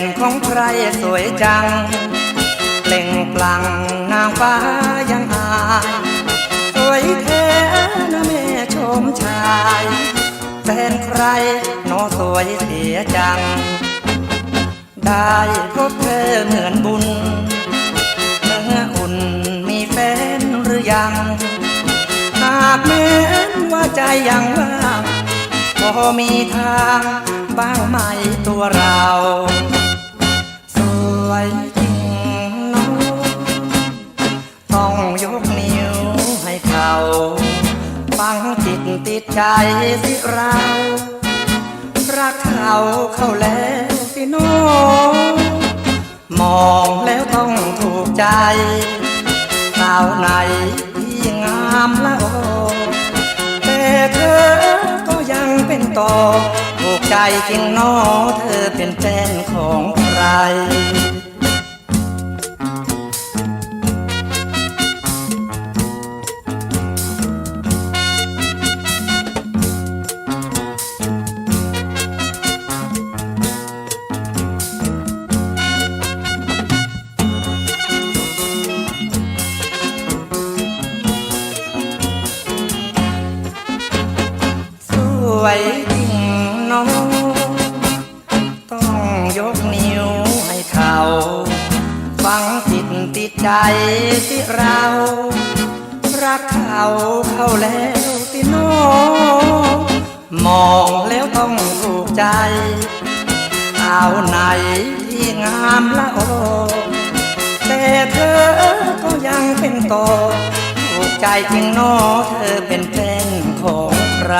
นของใครสวยจังเปล่งปลั่งนางฟ้ายังอายสวยแท้นะแม่ชมชายแฟนใครนอสวยเสียจัง ได้พบเธอเหมือนบุญเนื้ออุ่นมีแฟนหรือยัง หากแม้นว่าใจยังว่างพอมีทางบ้างไหมตัวเรา วยจริงน้องต้องยกนิ้วให้เขาฟังจิตติดใจสิเรา รักเขาเข้าแล้วสิโนมองแล้วต้องถูกใจสาวไหนที่งามละโอแต่เธอก็ยังเป็นต่อถูกใจจริงเนอเธอเป็นแฟนของใคร วยจริงน้อง ต้องยกนิ้วให้เขาฟังจิตติดใจที่เรา รักเขาเข้าแล้วสิน้องมองแล้วต้องถูกใจเอาไหนที่งามละโอแต่เธอก็ยังเป็นต่อถูกใจจริงเนอเธอเป็นแฟนของใคร